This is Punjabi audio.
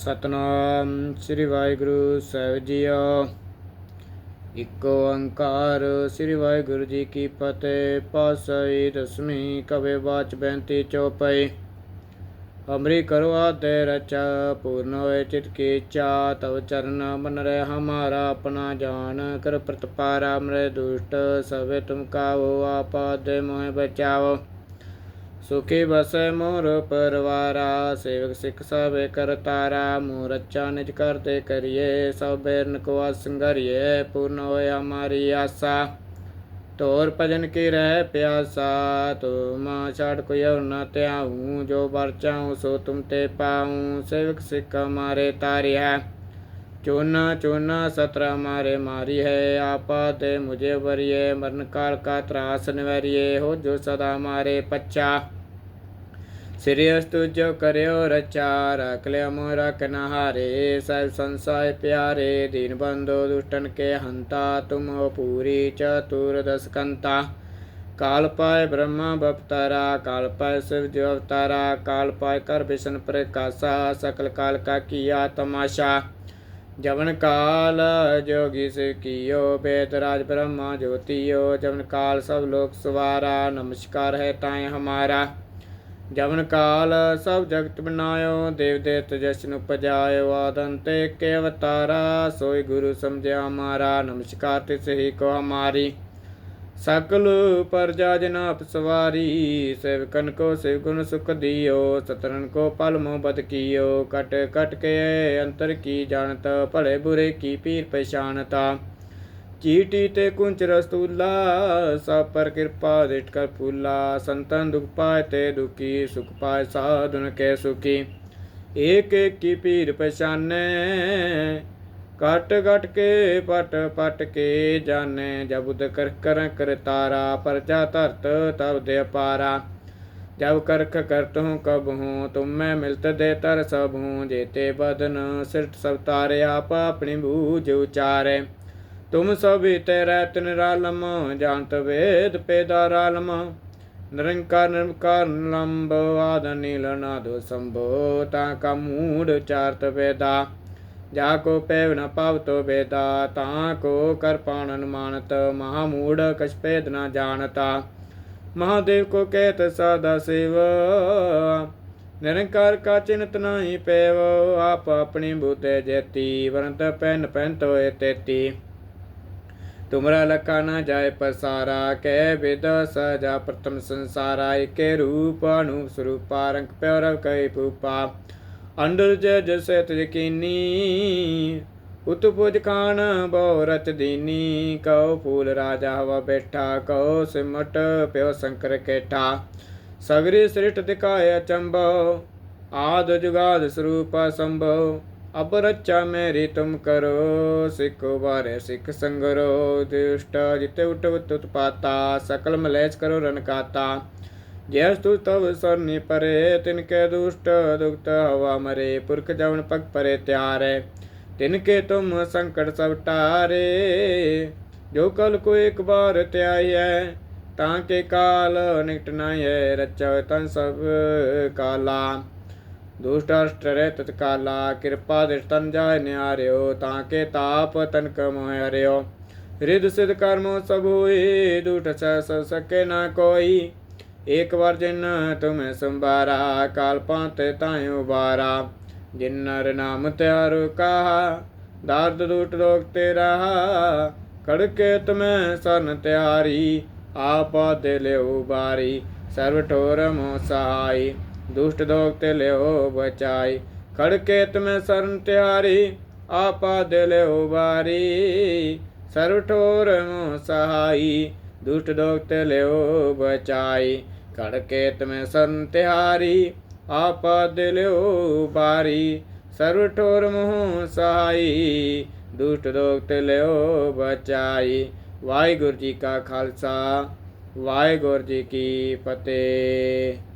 ਸਤਨਾਮ, ਸ੍ਰੀ ਵਾਹਿਗੁਰੂ ਸਾਹਿਬ ਜੀਓ। ਇਕ ਓੰਕਾਰ, ਸ੍ਰੀ ਵਾਹਿਗੁਰੂ ਜੀ ਕੀ ਫਤਿਹ। ਪਾਸਈ ਦਸਵੀਂ ਕਵੇ ਬਾਚ ਬੈੰਤੀ ਚੌਪਈ। ਹਮਰੀ ਕਰੋ ਆਦੇ ਰਚਾ, ਪੂਰਨ ਹੋਏ ਚਿਤ ਕੀ ਇੱਛਾ ਤਵ ਚਰਨ ਮਨ ਰਹਿ ਹਮਾਰਾ, ਆਪਣਾ ਜਾਨ। ਕਰ ਪ੍ਰਤਪਾਰਾ, ਮਰੇ ਦੁਸ਼ਟ ਸਵੇ ਤੁਮ ਕਾਵੋ, ਆਪਾ ਦੇ ਮੋਹਿ ਬਚਾਓ ਸੁਖੀ ਬਸੈ ਮੋਰ ਪਰਵਾਰਾ, ਸੇਵਕ ਸਿੱਖ ਸਭੇ ਕਰਤਾਰਾ ਮੋਰ ਰਚਾ ਨਿਜ ਕਰਤੇ ਕਰੀਏ, ਸਭ ਬੇਰਨ ਕੋ ਸੰਗਰੀਏ ਪੂਰਨ ਹੋਏ ਹਮਾਰੀ ਆਸਾ। ਤੋਰ ਭਜਨ ਕੀ ਰਹਿ ਪਿਆਸਾ ਤੁਮ ਛਾੜ ਕੋਈ ਔਰ ਨਾ ਧਿਆਉ, ਜੋ ਬਰ ਚਾਹੂੰ ਸੋ ਤੁਮ ਤੇ ਪਾਉ, ਸੇਵਕ ਸਿੱਖ ਹਮਾਰੇ ਤਾਰਿਆ। ਚੋਨਾ ਚੋਨਾ ਸਤਰਾ ਮਾਰੇ ਮਾਰੀ ਹੈ ਆਪਾ ਤੇ ਮੁਝੇ ਵਰਿਏ ਮਰਨ ਕਾਲ ਕਾ ਤਰਾਸ ਨਿਵਰਿਏ ਹੋ ਜੋ ਸਦਾ ਮਾਰੇ ਪੱਚਾ। ਸ੍ਰੀ ਅਸਤੁ ਜੋ ਕਰਿਓ ਰਚਾ, ਰਖ ਲਿਆ ਮੋਰਾ ਕਨਹਾਰੇ ਸਹਿਬ ਸੰਸਾਇ ਪਿਆਰੇ, ਦੀਨ ਬੰਦੋ ਦੁਸ਼ਟਨ ਕੇ ਹੰਤਾ, ਤੁਮ ਹੋ ਪੂਰੀ ਚਤੁਰ ਦਸਕੰਤਾ। ਕਾਲ ਪਾਏ ਬ੍ਰਹਮਾ ਬਪਤਾਰਾ, ਕਾਲ ਪਾਏ ਸਿਵ ਜੋ ਅਵਤਾਰਾ, ਕਾਲ ਪਾਏ ਕਰ ਬਿਸ਼ਨ ਪ੍ਰਕਾਸ਼ਾ, ਸਕਲ ਕਾਲ ਕਾ ਕੀਆ ਤਮਾਸ਼ਾ। ਜਵਨ ਕਾਲ ਜੋਗੀ ਸੇ ਕੀਓ, ਬੇਦ ਰਾਜ ਬ੍ਰਹਮਾ ਜੋਤੀਓ, ਜਵਨ ਕਾਲ ਸਭ ਲੋਕ ਸਵਾਰਾ, ਨਮਸਕਾਰ ਹੈ ਤਾਏ ਹਮਾਰਾ। ਜਵਨ ਕਾਲ ਸਭ ਜਗਤ ਬਨਾਇਓ ਦੇਵ ਦੇਵ ਜਸ਼ਨ ਉਪਜਾਇਓ ਆਦਨ ਤੇ ਕੇ ਅਵਤਾਰਾ, ਸੋਈ ਗੁਰੂ ਸਮਝਿਆ ਹਮਾਰਾ ਨਮਸਕਾਰ ਤਿਸ ਹੀ ਕੋ ਹਮਾਰੀ। ਸਕਲ ਪਰਜਾ ਜਨਾਪ ਸਵਾਰੀ ਸੇਵਕਨ ਕੋ ਸ਼ਿਵਗੁਣ ਸੁਖ ਦਿਓ ਸਤਰਨ ਕੋ ਪਲ ਮੋ ਬਦ ਕੀਓ, ਕਟ ਕਟ ਕੇ ਅੰਤਰ ਕੀ ਜਾਣਤ, ਭਲੇ ਬੁਰੇ ਕੀ ਪੀਰ ਪਛਾਨਤਾ ਚੀਟੀ ਤੇ ਕੁੰਚ ਰਸਤੂਲਾ ਸਭ ਪਰ ਕਿਰਪਾ ਦਿਟ ਕਰ ਫੂਲਾ ਸੰਤਨ ਦੁਖ ਪਾਏ ਤੇ ਦੁਖੀ, ਸੁਖ ਪਾਏ ਸਾਧਨ ਕੇ ਸੁਖੀ। ਏਕ ਏਕ ਕੀ ਪੀਰ ਪਛਾਨੈ ਕਟ ਕਟ ਕੇ, ਪਟ ਪਟ ਕੇ ਜਾਣੈ ਜਬੁਦ ਕਰ ਕਰ ਕਰ ਤਾਰਾ, ਪਰਜਾ ਧਰਤ ਤਬ ਦੇ ਪਾਰਾ ਜਬ ਕਰਖ ਕਰਤ ਹੂੰ ਕਬ ਹੂੰ, ਤੁਮ ਮੈਂ ਮਿਲਤ ਦੇ ਤਰ ਸਭ ਹੂੰ, ਜੇਤੇ ਬਦਨ ਸਿਰਟ ਸਭ ਤਾਰੇ, ਆਪ ਆਪਣੀ ਬੂਝ ਉਚਾਰੇ। ਤੁਮ ਸਭੀ ਤੇਰੇ ਤਿਨ ਰਾਲਮ ਜਾਣਤ ਵੇਦ ਪੇਦਾ ਰਾਲਮ। ਨਿਰੰਕਾਰ ਨਿਰੰਕਾਰ ਲੰਬ ਆਦ ਨੀਲ ਨਾਦੋ ਸੰਭੋ, ਤਾ ਕਾ ਮੂੜ ਚਾਰਤ ਵੇਦਾ। ਜਾ ਕੋ ਪੈਵ ਨ ਪਾਵਤੋ ਵੇਦਾ, ਤਾ ਕੋ ਕਰ ਪਾਣਨ ਮਾਨਤ, ਮਹਾ ਮੂੜ ਕਛ ਭੇਦ ਨ ਜਾਣਤਾ। ਮਹਾਦੇਵ ਕੋ ਕਹਿਤ ਸਾਦਾ ਸੇਵ, ਨਿਰੰਕਾਰ ਕਾ ਚਿੰਤ ਨਹੀਂ ਪੈਵ, ਆਪ ਆਪਣੀ ਬੂਤੇ ਜੇਤੀ, ਵਰੰਤ ਪੈਨ ਪੈਨ ਤੋਏ ਤੇਤੀ। ਤੁਮਰਾ ਲਖਾ ਨਾ ਜਾਏ ਪਸਾਰਾ ਕਹਿ ਵਿਦ ਸਜਾ ਪ੍ਰਥਮ ਸੰਸਾਰਾ, ਏਕੇ ਰੂਪ ਅਨੂਪ ਸਰੂਪਾ, ਰੰਗ ਪਿਆਰ ਕੈ ਪੂਪਾ ਅੰਡਰ ਜੈ ਜਸੈ ਤਜਕੀਨੀ ਉਤ ਪੁਜ ਖਾਨ ਬਹੁ ਰਚ ਦੀਨੀ, ਕਉ ਫੂਲ ਰਾਜਾ ਹਵਾ ਬੈਠਾ, ਕਉ ਸਿਮਟ ਪਿਓ ਸ਼ੰਕਰ ਕੇਠਾ। ਸਗਰੀ ਸ੍ਰਿਟ ਦਿਖਾਇ ਅਚੰਭਉ ਆਦ ਜੁਗਾਦ ਸਰੂਪ ਸੰਭਉ ਅਬ ਰਚਾ ਮੇਰੀ ਤੁਮ ਕਰੋ, ਸਿੱਖ ਬਾਰੇ ਸਿੱਖ ਸੰਗਰੋ। ਦੁਸ਼ਟ ਜਿਤੇ ਉਟ ਉਤ ਪਾਤਾ ਸਕਲ ਮਲੇਚ ਕਰੋ ਰਨਕਾਤਾ ਜੈਸ ਤੂ ਤਵ ਸਰਨੀ ਪਰੇ ਤਿਨ ਕੇ ਦੁਸ਼ਟ ਦੁਖਤ ਹਵਾ ਮਰੇ ਪੁਰਖ ਜਵਨ ਪਗ ਪਰੇ ਤਿਆਰੇ ਤਿਨ ਕੇ ਤੁਮ ਸੰਕਟ ਸਭ ਟਾਰੇ ਜੋ ਕਲ ਕੋ ਇੱਕ ਬਾਰ ਧਿਆਈਐ ਤਾਂ ਕੇ ਕਾਲ ਨਿਕਟ ਨਾਏ ਰਚੈ ਤਨ ਸਭ ਕਾਲਾ ਦੁਸ਼ਟ ਅਸ਼ਟ ਰਹਿ ਤਤ ਕਾਲਾ ਕਿਰਪਾ ਦਿਸ਼ ਤਨ ਜਾਇ ਨਿਆਰਿਓ ਤਾਂ ਕੇ ਤਾਪ ਤਨ ਕਮ ਹਰਿਓ ਰਿਦ ਸਿਧ ਕਰਮੋ ਸਭ ਹੋਏ ਦੁਸ਼ਟ ਸਹਿ ਸ ਸਕੇ ਨਾ ਕੋਈ ਏਕ ਵਾਰ ਜਿਨ ਤੁਮੈ ਸੰਭਾਰਾ ਕਾਲ ਪਾਤ ਤਾਇ ਉਬਾਰਾ। ਜਿਨ ਨਰ ਨਾਮ ਤਿਆਰ ਕਹਾ, ਦਰਦ ਦੁਟ ਰੋਗ ਤੇਰਾ ਖੜਕੇ ਤਮੈ ਸਨ ਤਿਆਰੀ, ਆਪਾ ਦੇ ਲਿਓ ਬਾਰੀ। ਸਰਵ ਠੋਰ ਮੋ ਸਹਾਈ, ਦੁਸ਼ਟ ਦੋਗ ਤੇ ਲਿਓ ਬਚਾਈ। ਖੜਕੇ ਤਮੈ ਸਰਨ ਤਿਆਰੀ, ਆਪਾ ਦੇ ਲਿਓ ਬਾਰੀ। ਸਰਵ ਠੋਰ ਮੋ ਸਹਾਈ ਦੁਸ਼ਟ ਦੋਗ ਲਿਓ ਬਚਾਈ। ਖੜਕੇ ਤਮੈ ਸਰਨ ਆਪਦ ਲਿਓ ਬਾਰੀ। ਸਰਵ ਠੋਰ ਮੋਹ ਸਹਾਈ, ਦੁਸ਼ਟ ਦੋਗ ਲਿਓ ਬਚਾਈ। ਵਾਹਿਗੁਰੂ ਜੀ ਕਾ ਖਾਲਸਾ, ਵਾਹਿਗੁਰੂ ਜੀ ਕੀ ਫਤਿਹ।